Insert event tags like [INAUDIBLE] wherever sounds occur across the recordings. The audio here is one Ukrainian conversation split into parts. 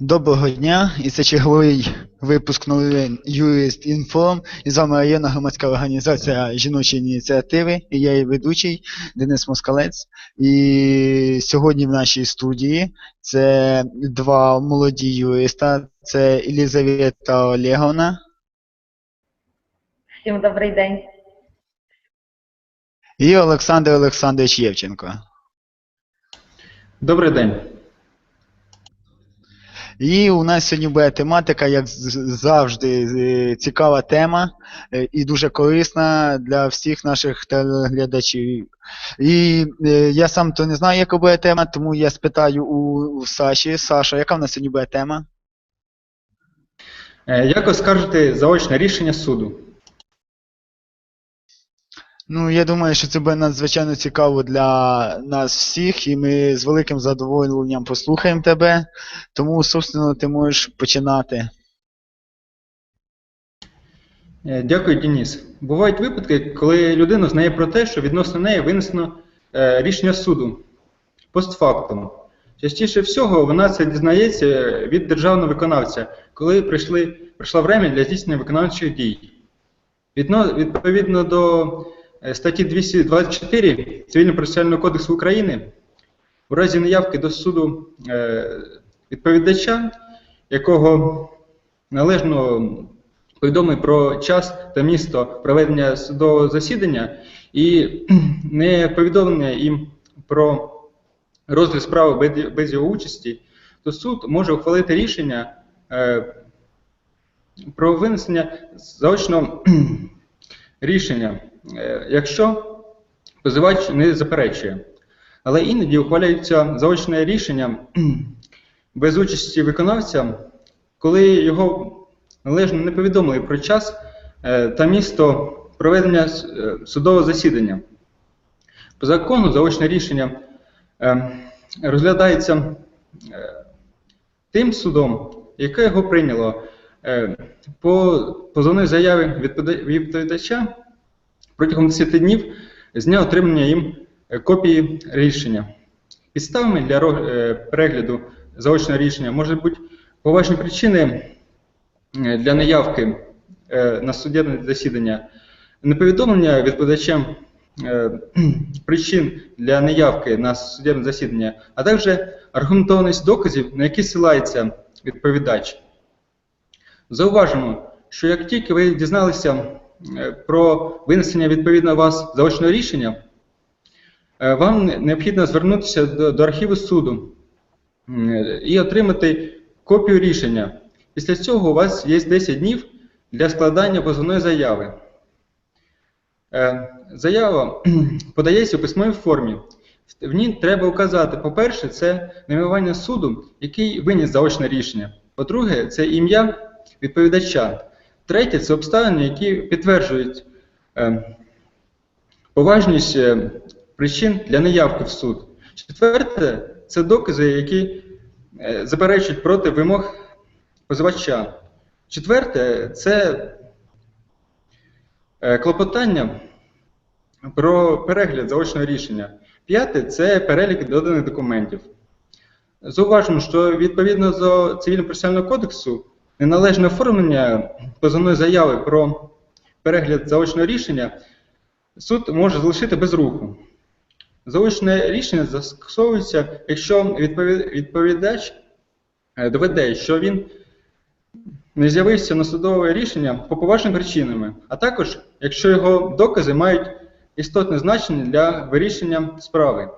Доброго дня, і це черговий випуск новин Юрист Інформ. І з вами районна громадська організація жіночі ініціативи. І я її ведучий Денис Москалець. І сьогодні в нашій студії це два молоді юриста. Це Елізавета Олеговна Всім добрий день. і Олександр Олександрович Євченко. Добрий день. І у нас сьогодні буде тематика, як завжди, цікава тема е, і дуже корисна для всіх наших телеглядачів. І е, я сам то не знаю, яка буде тема, тому я спитаю у, у Саші. Саша, яка в нас сьогодні буде тема? Е, Як оскаржити заочне рішення суду? Ну, я думаю, що це буде надзвичайно цікаво для нас всіх, і ми з великим задоволенням послухаємо тебе. Тому, собственно, ти можеш починати. Е, Дякую, Денис. Бувають випадки, коли людина знає про те, що відносно неї винесено е, рішення суду постфактум. Частіше всього вона це дізнається від державного виконавця, коли прийшли, прийшла время для здійснення виконавчих дій. Відно, відповідно до статті 224 Цивільно-процесуального кодексу України, у разі неявки до суду е, відповідача, якого належно повідомив про час та місто проведення судового засідання і [CLEARS THROAT] не повідомлення їм про розгляд справи без, його участі, то суд може ухвалити рішення е, про винесення заочного рішення, е, якщо позивач не заперечує. Але іноді ухваляється заочне рішення [CLEARS THROAT] без участі виконавця, коли його належно не повідомили про час е, та місто проведення е, судового засідання. По закону заочне рішення розглядається тим судом, яке його прийняло по позовній заяві відповіда- відповідача протягом 10 днів з дня отримання їм е, копії рішення. Підставами для е, перегляду заочного рішення можуть бути поважні причини е, для неявки е, на судебне засідання, неповідомлення відповідачем е, [CLEARS THROAT] причин для неявки на судебне засідання, а також аргументованість доказів, на які силається відповідач. Зауважимо, що як тільки ви дізналися е, про винесення відповідно вас заочного рішення, е, вам необхідно звернутися до, до архіву суду і отримати копію рішення. Після цього у вас є 10 днів для складання позовної заяви. Е, Заява подається у письмовій формі. В ній треба указати, по-перше, це найменування суду, який виніс заочне рішення. По-друге, це ім'я відповідача. Третє це обставини, які підтверджують е, поважність е, причин для неявки в суд. Четверте це докази, які е, заперечують проти вимог позивача. Четверте це клопотання про перегляд заочного рішення. П'яте це перелік доданих документів. Зауважимо, що відповідно до Цивільно-процесуального кодексу неналежне оформлення позовної заяви про перегляд заочного рішення суд може залишити без руху. Заочне рішення застосовується, якщо відповідач е, доведе, що він не з'явився на судове рішення по поважним причинами, а також якщо його докази мають істотне значення для вирішення справи.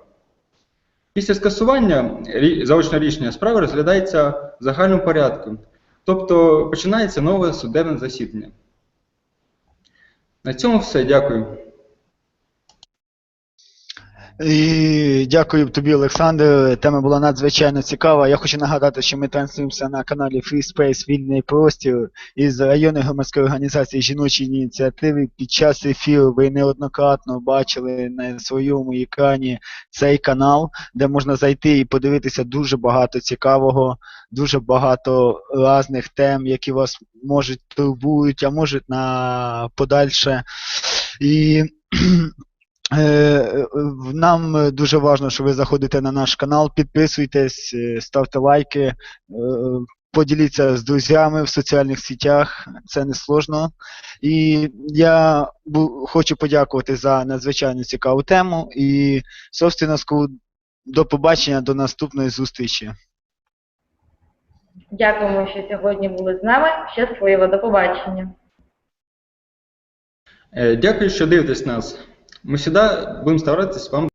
Після скасування заочного рішення справа розглядається в загальному порядку, тобто починається нове судебне засідання. На цьому все. Дякую. І дякую тобі, Олександр. Тема була надзвичайно цікава. Я хочу нагадати, що ми транслюємося на каналі Free Space Вільний простір із районної громадської організації жіночі ініціативи. Під час ефіру ви неоднократно бачили на своєму екрані цей канал, де можна зайти і подивитися дуже багато цікавого, дуже багато різних тем, які вас можуть турбують, а можуть на подальше. І Нам е, дуже важливо, що ви заходите на наш канал, підписуйтесь, е, ставте лайки, е, поділіться з друзями в соціальних сетях, це не сложно. І я хочу подякувати за надзвичайно цікаву тему і, собственно, до побачення, до наступної зустрічі. Дякуємо, що сьогодні були з нами. Щасливо, до побачення. Е, Дякую, що дивитесь нас. Ми всегда будем стараться вам